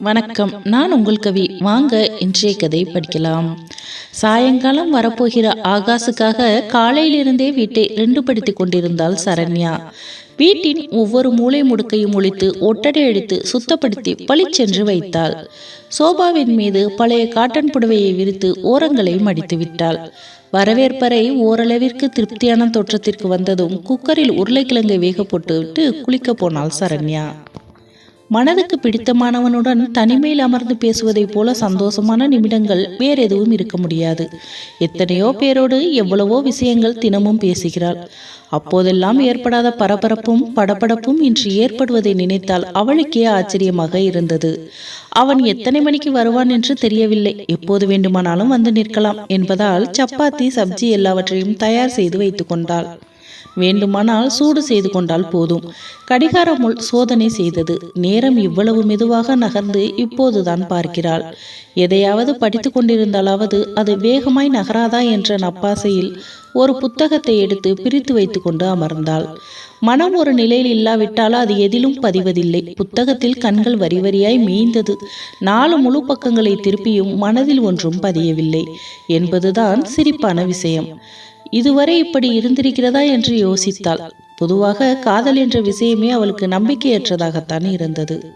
வணக்கம். நான் உங்கள் கவி வாங்க இன்றைய கதை படிக்கலாம். சாயங்காலம் வரப்போகிற ஆகாசுக்காக காலையிலிருந்தே வீட்டை ரெண்டு படுத்தி கொண்டிருந்தாள் சரண்யா. வீட்டின் ஒவ்வொரு மூலை முடுக்கையும் ஒழித்து ஒட்டடை அடித்து சுத்தப்படுத்தி பளிச்சென்று வைத்தாள். சோபாவின் மீது பழைய காட்டன் புடவையை விரித்து ஓரங்களை மடித்து விட்டாள். வரவேற்பறை ஓரளவிற்கு திருப்தியான தோற்றத்திற்கு வந்ததும் குக்கரில் உருளைக்கிழங்கை வேக போட்டுவிட்டு குளிக்கப் போனாள் சரண்யா. மனதுக்கு பிடித்தமானவனுடன் தனிமையில் அமர்ந்து பேசுவதைப் போல சந்தோஷமான நிமிடங்கள் வேற எதுவும் இருக்க முடியாது. எத்தனையோ பேரோடு எவ்வளவோ விஷயங்கள் தினமும் பேசுகிறாள். அப்போதெல்லாம் ஏற்படாத பரபரப்பும் படபடப்பும் இன்று ஏற்படுவதை நினைத்தால் அவளுக்கே ஆச்சரியமாக இருந்தது. அவன் எத்தனை மணிக்கு வருவான் என்று தெரியவில்லை. எப்போது வேண்டுமானாலும் வந்து நிற்கலாம் என்பதால் சப்பாத்தி சப்ஜி எல்லாவற்றையும் தயார் செய்து வைத்துக் கொண்டாள். வேண்டுமானால் சூடு செய்து கொண்டால் போதும். கடிகார முள் சோதனை செய்தது. நேரம் இவ்வளவு மெதுவாக நகர்ந்து இப்போதுதான் பார்க்கிறாள். எதையாவது படித்து கொண்டிருந்தாலாவது அது வேகமாய் நகராதா என்ற நப்பாசையில் ஒரு புத்தகத்தை எடுத்து பிரித்து வைத்துக்கொண்டு அமர்ந்தாள். மனம் ஒரு நிலையில் இல்லாவிட்டால் அது எதிலும் பதிவதில்லை. புத்தகத்தில் கண்கள் வரி வரியாய் மேய்ந்தது. நாலு முழு பக்கங்களை திருப்பியும் மனதில் ஒன்றும் பதியவில்லை. என்பதுதான் சிரிப்பான விஷயம். இதுவரை இப்படி இருந்திருக்கிறதா என்று யோசித்தாள். பொதுவாக காதல் என்ற விஷயமே அவளுக்கு நம்பிக்கையற்றதாகத்தான் இருந்தது.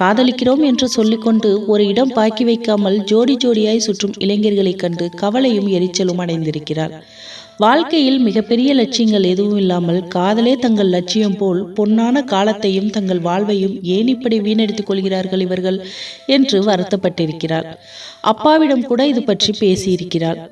காதலிக்கிறோம் என்று சொல்லிக்கொண்டு ஒரு இடம் பாக்கி வைக்காமல் ஜோடி ஜோடியாய் சுற்றும் இளைஞர்களைக் கண்டு கவலையும் எரிச்சலும் அடைந்திருக்கிறாள். வாழ்க்கையில் மிகப்பெரிய லட்சியங்கள் எதுவும் இல்லாமல் காதலே தங்கள் லட்சியம் போல் பொன்னான காலத்தையும் தங்கள் வாழ்வையும் ஏன் இப்படி வீணடித்துக் கொள்கிறார்கள் இவர்கள்? என்று வருத்தப்பட்டிருக்கிறார் அப்பாவிடம் கூட இது பற்றி பேசியிருக்கிறாள்.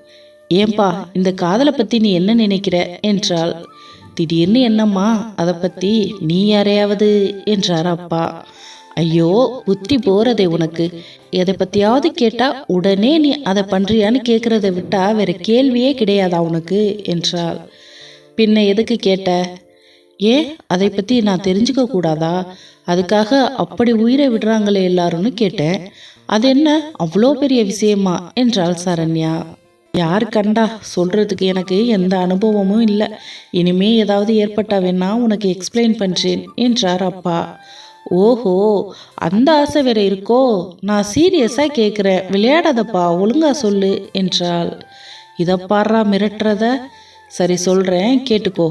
ஏன்பா இந்த காதலை பத்தி நீ என்ன நினைக்கிற? என்றாள். திடீர்னு என்னம்மா அதை பத்தி நீ யாரையாவது? என்றார் அப்பா. ஐயோ புத்தி போறதே உனக்கு. எதை பத்தியாவது கேட்டா உடனே நீ அதை பண்றியான்னு கேட்குறத விட்டா வேற கேள்வியே கிடையாதா உனக்கு? என்றாள். பின்ன எதுக்கு கேட்ட? ஏன் அதை பத்தி நான் தெரிஞ்சுக்க கூடாதா? அதுக்காக அப்படி உயிரை விடுறாங்களே எல்லாரும்னு கேட்டேன். அது என்ன அவ்வளோ பெரிய விஷயமா? என்றாள் சரண்யா. யார் கண்டா? சொல்றதுக்கு எனக்கு எந்த அனுபவமும் இல்லை. இனிமே ஏதாவது ஏற்பட்டா வேணா உனக்கு எக்ஸ்பிளைன் பண்றேன் என்றார் அப்பா. ஓஹோ அந்த ஆசை வேற இருக்கோ? நான் சீரியஸாக கேட்குறேன் விளையாடாதப்பா ஒழுங்கா சொல்லு என்றாள். இதை பாடுறா மிரட்டுறத? சரி சொல்கிறேன் கேட்டுக்கோ.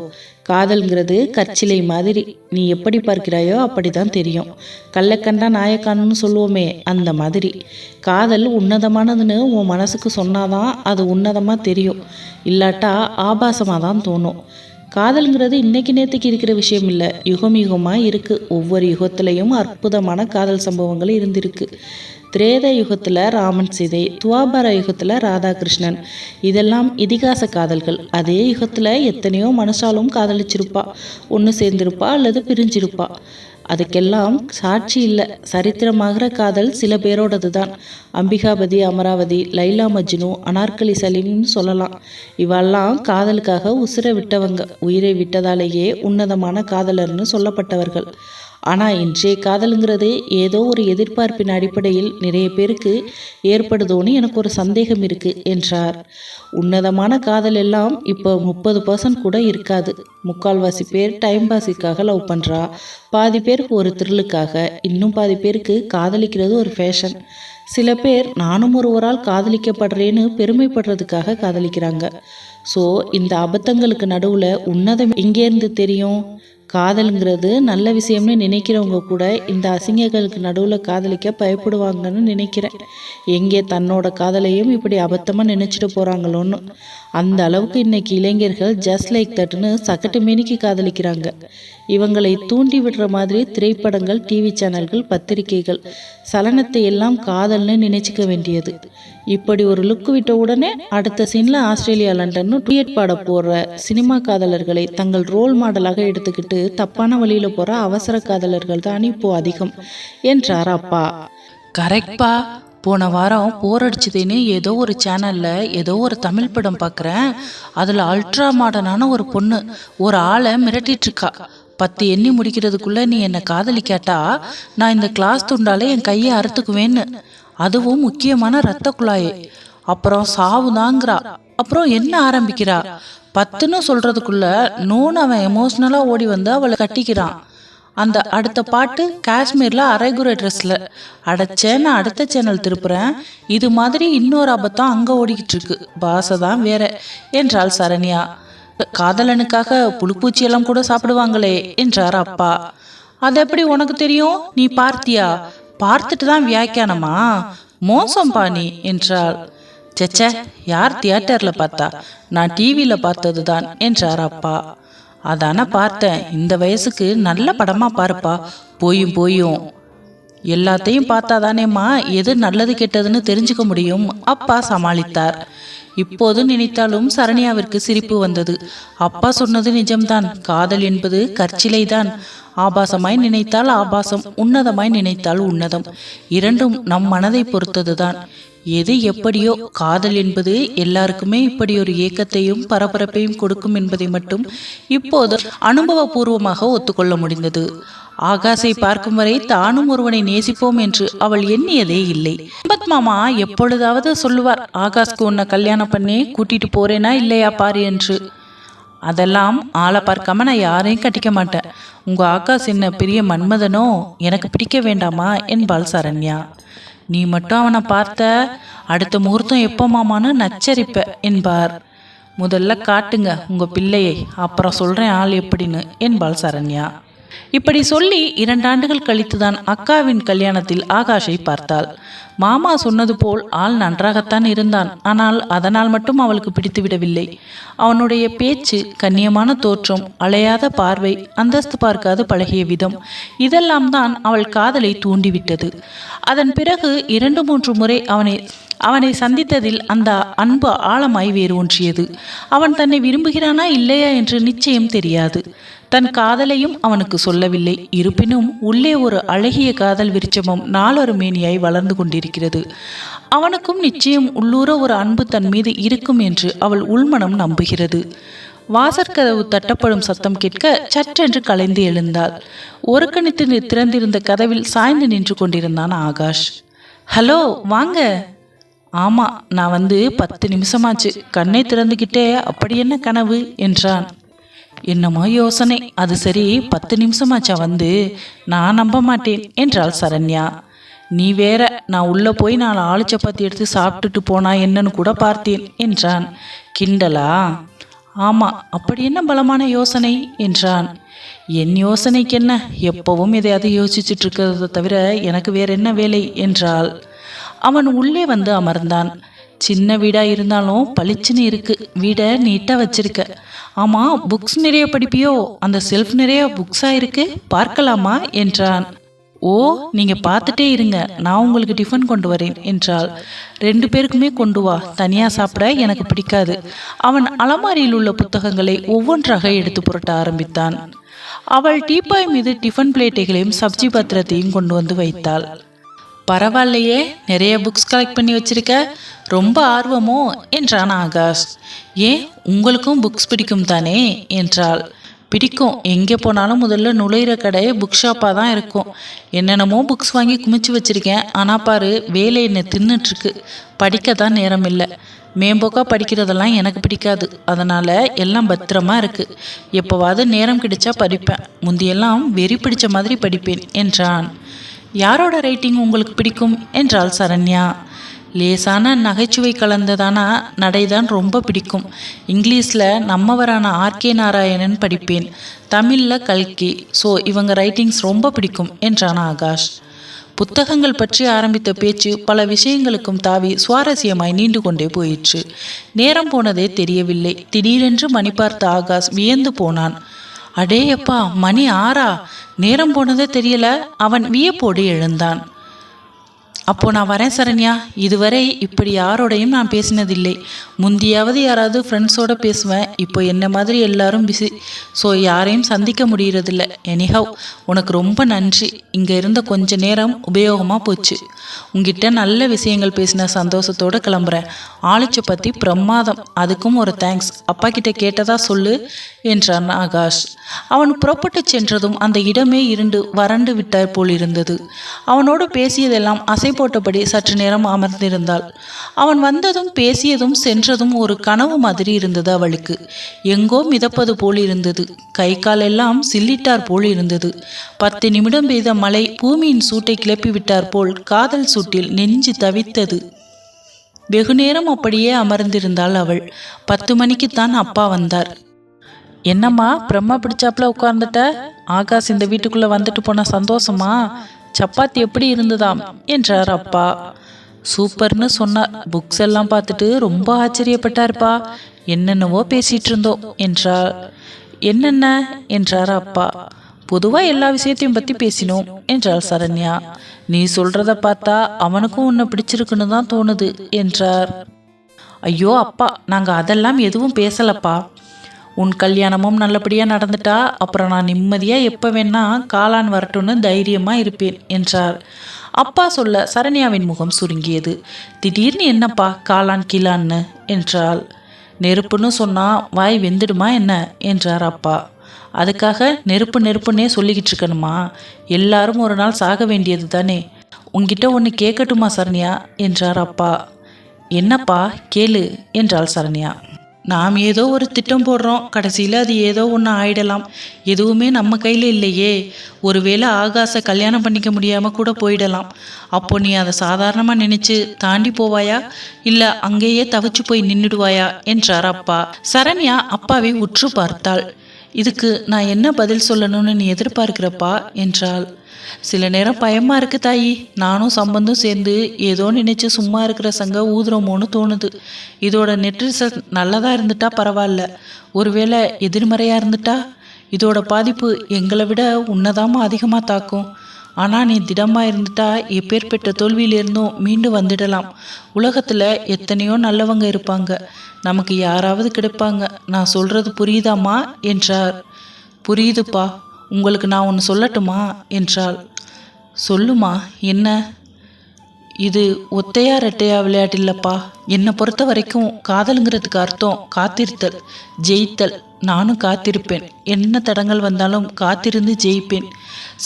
காதல்ங்கிறது கற்சிலை மாதிரி. நீ எப்படி பார்க்கிறாயோ அப்படி தான் தெரியும். கள்ளக்கண்டா நாயக்கான்னு சொல்லுவோமே அந்த மாதிரி. காதல் உன்னதமானதுன்னு உன் மனசுக்கு சொன்னாதான் அது உன்னதமாக தெரியும். இல்லாட்டா ஆபாசமாக தான் தோணும். காதல்ங்கிறது இன்னைக்கு நேற்றுக்கு இருக்கிற விஷயம் இல்லை. யுகம் யுகமாக இருக்குது ஒவ்வொரு யுகத்திலையும் அற்புதமான காதல் சம்பவங்கள் இருந்திருக்கு. திரேத யுகத்தில் ராமன் சீதை துவாபர யுகத்தில் ராதாகிருஷ்ணன். இதெல்லாம் இதிகாச காதல்கள். அதே யுகத்தில் எத்தனையோ மனுஷாலும் காதலிச்சிருப்பா. ஒன்று சேர்ந்திருப்பா அல்லது பிரிஞ்சிருப்பா. அதுக்கெல்லாம் சாட்சி இல்லை. சரித்திரமாகிற காதல் சில பேரோடது தான் அம்பிகாபதி அமராவதி லைலா மஜ்னு அனார்கலி சலீம்னு சொல்லலாம். இவெல்லாம் காதலுக்காக உசிரை விட்டவங்க. உயிரை விட்டதாலேயே உன்னதமான காதலர்னு சொல்லப்பட்டவர்கள். ஆனால் இன்றைய காதலுங்கிறது ஏதோ ஒரு எதிர்பார்ப்பின் அடிப்படையில் நிறைய பேருக்கு ஏற்படுதோன்னு எனக்கு ஒரு சந்தேகம் இருக்குது என்றார். உன்னதமான காதல் எல்லாம் இப்போ முப்பது பர்சன்ட் கூட இருக்காது. முக்கால்வாசி பேர் டைம் பாஸுக்காக லவ் பண்ணுறா பாதி பேருக்கு ஒரு த்ரில்லுக்காக இன்னும் பாதி பேருக்கு காதலிக்கிறது ஒரு ஃபேஷன் சில பேர் நானும் ஒருவரால் காதலிக்கப்படுறேன்னு பெருமைப்படுறதுக்காக காதலிக்கிறாங்க. ஸோ இந்த அபத்தங்களுக்கு நடுவில் உன்னதம் எங்கேருந்து தெரியும்? காதலுங்கிறது நல்ல விஷயம்னு நினைக்கிறவங்க கூட இந்த அசிங்கங்களுக்கு நடுவில் காதலிக்க பயப்படுவாங்கன்னு நினைக்கிறேன். எங்கே தன்னோட காதலையும் இப்படி அபத்தமாக நினச்சிட்டு போகிறாங்களோன்னு அந்த அளவுக்கு இன்னைக்கு இளைஞர்கள் ஜஸ்ட் லைக் தட்டுன்னு சக்கட்டு மேனிக்கு காதலிக்கிறாங்க. இவங்களை தூண்டி விடுற மாதிரி திரைப்படங்கள் டிவி சேனல்கள் பத்திரிகைகள் சலனத்தை எல்லாம் காதல்னு நினைச்சிக்க வேண்டியது. இப்படி ஒரு லுக் விட்ட உடனே அடுத்த சீன்ல ஆஸ்திரேலியா லண்டன்னு டுயட் பாட போகிற சினிமா காதலர்களை தங்கள் ரோல் மாடலாக எடுத்துக்கிட்டு தப்பான வழியில போற அவசர காதலர்கள் தான் இப்போ அதிகம் என்றார் அப்பா. கரெக்ட்பா? போன வாரம் போர் அடிச்சதுன்னு ஏதோ ஒரு சேனல்ல ஏதோ ஒரு தமிழ் படம் பார்க்குறேன் அதில் அல்ட்ரா மாடர்னான ஒரு பொண்ணு ஒரு ஆளை மிரட்டிட்டு இருக்கா பத்து எண்ணி முடிக்கிறதுக்குள்ள நீ என்னை காதலிக்காட்டா? நான் இந்த கிளாஸ் துண்டால என் கையை அறுத்துக்குவேன்னு. அதுவும் முக்கியமான ரத்த குழாய். அப்புறம் சாவுதாங்கிறா. அப்புறம் என்ன ஆரம்பிக்கிறா? பத்துன்னு சொல்றதுக்குள்ள நோன் அவன் எமோஷ்னலாக ஓடி வந்து அவளை கட்டிக்கிறான். அந்த அடுத்த பாட்டு காஷ்மீரில் அரைகுறை ட்ரெஸ்ஸில் அடைச்சேன்னு அடுத்த சேனல் திருப்புறேன். இது மாதிரி இன்னொரு அபத்தம் அங்கே ஓடிக்கிட்டு இருக்கு பாசை தான் வேற. என்றாள் சரண்யா. காதலனுக்காக புழுப்பூச்சியெல்லாம் கூட சாப்பிடுவாங்களே என்றார் அப்பா. அது எப்படி உனக்கு தெரியும்? நீ பார்த்தியா? பார்த்துட்டு தான் வியாக்கியானமா? மோசம் பாணி என்றாள். செச்ச யார் தியேட்டரில் பார்த்தா? நான் டிவியில் பார்த்தது தான் என்றார் அப்பா. அதானே பார்த்தேன். இந்த வயசுக்கு நல்ல படமா பாருப்பா. போயும் போயும். எல்லாத்தையும் பார்த்தாதானேம்மா எது நல்லது கெட்டதுன்னு தெரிஞ்சுக்க முடியும். அப்பா சமாளித்தார். இப்போது நினைத்தாலும் சரண்யாவிற்கு சிரிப்பு வந்தது. அப்பா சொன்னது நிஜம்தான். காதல் என்பது கற்சிலைதான். ஆபாசமாய் நினைத்தால் ஆபாசம் உன்னதமாய் நினைத்தால் உன்னதம். இரண்டும் நம் மனதை பொறுத்ததுதான். எது எப்படியோ காதல் என்பது எல்லாருக்குமே இப்படி ஒரு ஏக்கத்தையும் பரபரப்பையும் கொடுக்கும் என்பதை மட்டும் இப்போது அனுபவபூர்வமாக ஒத்துக்கொள்ள முடிந்தது. ஆகாசை பார்க்கும் வரை தானும் ஒருவனை நேசிப்போம் என்று அவள் எண்ணியதே இல்லை. சம்பத் மாமா எப்பொழுதாவது சொல்லுவார் ஆகாஷ்க்கு உன்னை கல்யாணம் பண்ணி கூட்டிட்டு போறேனா இல்லையா பாரு என்று. அதெல்லாம் ஆளை பார்க்காம நான் யாரையும் கட்டிக்க மாட்டேன். உங்க ஆகாஷ் என்ன பெரிய மன்மதனோ? எனக்கு பிடிக்க வேண்டாமா? என்பாள் சரண்யா. நீ மட்டும் அவனை பார்த்த அடுத்த முகூர்த்தம் எப்போ மாமான்னு நச்சரிப்ப என்பார். முதல்ல காட்டுங்க உங்க பிள்ளையை அப்புறம் சொல்றேன் ஆள் எப்படின்னு என்பாள் சரண்யா. இப்படி சொல்லி இரண்டாண்டுகள் கழித்துதான் அக்காவின் கல்யாணத்தில் ஆகாஷை பார்த்தாள். மாமா சொன்னது போல் ஆள் நன்றாகத்தான் இருந்தான். ஆனால் அதனால் மட்டும் அவளுக்கு பிடித்து விடவில்லை. அவனுடைய பேச்சு கண்ணியமான தோற்றம் அலையாத பார்வை அந்தஸ்து பார்க்காது பழகிய விதம் இதெல்லாம் தான் அவள் காதலை தூண்டிவிட்டது. அதன் பிறகு இரண்டு மூன்று முறை அவனை அவனை சந்தித்ததில் அந்த அன்பு ஆழமாய் வேறு ஒன்றியது. அவன் தன்னை விரும்புகிறானா இல்லையா என்று நிச்சயம் தெரியாது. தன் காதலையும் அவனுக்கு சொல்லவில்லை. இருப்பினும் உள்ளே ஒரு அழகிய காதல் விருட்சமும் நாளொரு மேனியாய் வளர்ந்து கொண்டிருக்கிறது. அவனுக்கும் நிச்சயம் உள்ளூர ஒரு அன்பு தன் மீது இருக்கும் என்று அவள் உள்மனம் நம்புகிறது. வாசற்கதவு தட்டப்படும் சத்தம் கேட்க சற்றென்று கலைந்து எழுந்தாள். ஒரு கணித்து திறந்திருந்த கதவில் சாய்ந்து நின்று கொண்டிருந்தான் ஆகாஷ். ஹலோ வாங்க. ஆமா நான் வந்து பத்து நிமிஷமாச்சு. கண்ணை திறந்துக்கிட்டே அப்படி என்ன கனவு? என்றான். என்னமோ யோசனை. அது சரி பத்து நிமிஷமாச்சா வந்து? நான் நம்ப மாட்டேன் என்றாள் சரண்யா. நீ வேற நான் உள்ள போய் நான் ஆளு சப்பாத்தி எடுத்து சாப்பிட்டுட்டு போனா என்னன்னு கூட பார்த்தேன் என்றான். கிண்டலா? ஆமா அப்படி என்ன பலமான யோசனை? என்றான். என் யோசனைக்கு என்ன எப்பவும் எதையாவது யோசிச்சுட்டு இருக்கிறத தவிர எனக்கு வேற என்ன வேலை? என்றாள். அவன் உள்ளே வந்து அமர்ந்தான். சின்ன வீடா இருந்தாலும் பளிச்சுன்னு இருக்கு. வீடை நீட்டா வச்சிருக்க. ஆமா புக்ஸ் நிறைய படிப்பியோ? அந்த செல்ஃப் நிறைய புக்ஸா இருக்கு? பார்க்கலாமா? என்றான். ஓ நீங்க பார்த்துட்டே இருங்க. நான் உங்களுக்கு டிஃபன் கொண்டு வரேன் என்றாள். ரெண்டு பேருக்குமே கொண்டு வா. தனியா சாப்பிட எனக்கு பிடிக்காது. அவன் அலமாரியில் உள்ள புத்தகங்களை ஒவ்வொன்றாக எடுத்து புரட்ட ஆரம்பித்தான். அவள் டீப்பாய் மீது டிஃபன் பிளேட்டைகளையும் சப்ஜி பத்திரத்தையும் கொண்டு வந்து வைத்தாள். பரவாயில்லையே நிறைய புக்ஸ் கலெக்ட் பண்ணி வச்சிருக்க. ரொம்ப ஆர்வமோ? என்றான் ஆகாஷ். ஏன் உங்களுக்கும் புக்ஸ் பிடிக்கும் தானே? என்றாள். பிடிக்கும். எங்கே போனாலும் முதல்ல நுழையிற கடை புக் ஷாப்பாக தான் இருக்கும். என்னென்னமோ புக்ஸ் வாங்கி குமிச்சு வச்சுருக்கேன். ஆனால் பாரு வேலை என்னை தின்னுட்டுருக்கு. படிக்க தான் நேரம் இல்லை மேம்போக்காக படிக்கிறதெல்லாம் எனக்கு பிடிக்காது. அதனால் எல்லாம் பத்திரமா இருக்குது எப்போவாவது நேரம் கிடைச்சா படிப்பேன். முந்தியெல்லாம் வெறி பிடிச்ச மாதிரி படிப்பேன் என்றான். யாரோட ரைட்டிங் உங்களுக்கு பிடிக்கும் என்றாள் சரண்யா. லேசான நகைச்சுவை கலந்ததான? நடைதான் ரொம்ப பிடிக்கும். இங்கிலீஷில் நம்மவரான ஆர்கே நாராயணன் படிப்பேன். தமிழில் கல்கி. ஸோ இவங்க ரைட்டிங்ஸ் ரொம்ப பிடிக்கும் என்றான் ஆகாஷ். புத்தகங்கள் பற்றி ஆரம்பித்த பேச்சு பல விஷயங்களுக்கும் தாவி சுவாரஸ்யமாய் நீண்டு கொண்டே போயிற்று. நேரம் போனதே தெரியவில்லை. திடீரென்று மணி பார்த்த ஆகாஷ் வியந்து போனான். அடேயப்பா மணி ஆறா? நேரம் போனதே தெரியல. அவன் வியப்போடு எழுந்தான். அப்போ நான் வரேன் சரண்யா. இதுவரை இப்படி யாரோடையும் நான் பேசினதில்லை. முந்தியாவது யாராவது ஃப்ரெண்ட்ஸோட பேசுவேன். இப்போ என்ன மாதிரி எல்லாரும் பிஸி ஸோ யாரையும் சந்திக்க முடியறதில்ல. எனிஹவ் உனக்கு ரொம்ப நன்றி. இங்கே இருந்த கொஞ்ச நேரம் உபயோகமாக போச்சு. உங்ககிட்ட நல்ல விஷயங்கள் பேசின சந்தோஷத்தோடு கிளம்புறேன். ஆளிச்சை பற்றி பிரமாதம். அதுக்கும் ஒரு தேங்க்ஸ் அப்பா கிட்ட கேட்டதா சொல்லு என்றான் ஆகாஷ். அவன் புறப்பட்டு சென்றதும் அந்த இடமே இருண்டு வறண்டு விட்டார் போல் இருந்தது அவனோடு பேசியதெல்லாம் அசை போட்டபடி சற்று நேரம் அமர்ந்திருந்தாள். அவன் வந்ததும் பேசியதும் சென்றதும் ஒரு கனவு மாதிரி இருந்தது அவளுக்கு. எங்கோ மிதப்பது போல் இருந்தது. கை கால் எல்லாம் சில்லிட்டார் போல் இருந்தது. பத்து நிமிடம் பெய்த மழை பூமியின் சூட்டை கிளப்பி விட்டார் போல் காதல் சூட்டில் நெஞ்சு தவித்தது. வெகுநேரம் அப்படியே அமர்ந்திருந்தாள் அவள். பத்து மணிக்குத்தான் அப்பா வந்தார். என்னம்மா பிரம்மா பிடிச்சாப்புல உட்கார்ந்துட்ட? ஆகாஷ் இந்த வீட்டுக்குள்ள வந்துட்டு போன சந்தோஷமா? சப்பாத்தி எப்படி இருந்ததாம்? என்றார் அப்பா. சூப்பர்னு சொன்னார் புக்ஸ் எல்லாம் பார்த்துட்டு ரொம்ப ஆச்சரியப்பட்டார்ப்பா. என்னென்னவோ பேசிட்டு இருந்தோம் என்றார். என்னென்ன? என்றார் அப்பா. பொதுவாக எல்லா விஷயத்தையும் பற்றி பேசினோம் என்றார் சரண்யா. நீ சொல்றத பார்த்தா அவனுக்கும் உன்னை பிடிச்சிருக்குன்னு தான் தோணுது என்றார். ஐயோ அப்பா நாங்கள் அதெல்லாம் எதுவும் பேசலப்பா. உன் கல்யாணமும் நல்லபடியாக நடந்துட்டா அப்புறம் நான் நிம்மதியாக எப்போ வேணா காளான் வரட்டும்னு தைரியமாக இருப்பேன் என்றார். அப்பா சொல்ல சரண்யாவின் முகம் சுருங்கியது. திடீர்னு என்னப்பா காளான் கீழான்னு? என்றாள். நெருப்புன்னு சொன்னால் வாய் வெந்துடுமா என்ன? என்றார் அப்பா. அதுக்காக நெருப்பு நெருப்புன்னே சொல்லிக்கிட்டு இருக்கணுமா? எல்லாரும் ஒரு நாள் சாக வேண்டியது தானே. உன்கிட்ட ஒன்று கேட்கட்டுமா சரண்யா? என்றார் அப்பா. என்னப்பா? கேளு என்றாள் சரண்யா. நாம் ஏதோ ஒரு திட்டம் போடுறோம். கடைசியில் அது ஏதோ ஒன்று ஆயிடலாம். எதுவுமே நம்ம கையில் இல்லையே. ஒருவேளை ஆகாச கல்யாணம் பண்ணிக்க முடியாமல் கூட போயிடலாம். அப்போ நீ அதை சாதாரணமாக நினச்சி தாண்டி போவாயா? இல்லை அங்கேயே தவிச்சு போய் நின்றுடுவாயா என்றார் அப்பா. சரண்யா அப்பாவை உற்று பார்த்தாள். இதுக்கு நான் என்ன பதில் சொல்லணும்னு நீ எதிர்பார்க்கிறப்பா? என்றாள். சில நேரம் பயமா இருக்கு தாயி. நானும் சம்பந்தம் சேர்ந்து ஏதோ நினைச்சு சும்மா இருக்கிற சங்க ஊதுறோமோன்னு தோணுது. இதோட நெட் ரிசல்ட் நல்லதா இருந்துட்டா பரவாயில்ல. ஒருவேளை எதிர்மறையா இருந்துட்டா? இதோட பாதிப்பு எங்களை விட உன்னதாம அதிகமாக தாக்கும். ஆனால் நீ திடமாக இருந்துட்டா எப்பேற்பட்ட தோல்வியிலிருந்தும் மீண்டு வந்துடலாம். உலகத்தில் எத்தனையோ நல்லவங்க இருப்பாங்க. நமக்கு யாராவது கிடைப்பாங்க. நான் சொல்கிறது புரியுதாம்மா? என்றார். புரியுதுப்பா. உங்களுக்கு நான் ஒன்று சொல்லட்டுமா? என்றாள். சொல்லுமா என்ன? இது ஒத்தையா ரெட்டையா விளையாட்டுல்லப்பா. என்னை பொறுத்த வரைக்கும் காதலுங்கிறதுக்கு அர்த்தம் காத்திருத்தல் ஜெயித்தல். நானும் காத்திருப்பேன். என்ன தடங்கள் வந்தாலும் காத்திருந்து ஜெயிப்பேன்.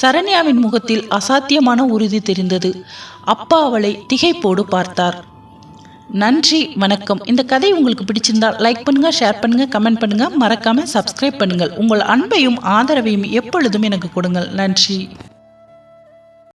சரண்யாவின் முகத்தில் அசாத்தியமான உறுதி தெரிந்தது. அப்பா அவளை திகைப்போடு பார்த்தார். நன்றி வணக்கம். இந்த கதை உங்களுக்கு பிடிச்சிருந்தால் லைக் பண்ணுங்க ஷேர் பண்ணுங்க கமெண்ட் பண்ணுங்க. மறக்காம சப்ஸ்கிரைப் பண்ணுங்கள். உங்கள் அன்பையும் ஆதரவையும் எப்பொழுதும் எனக்கு கொடுங்கள். நன்றி.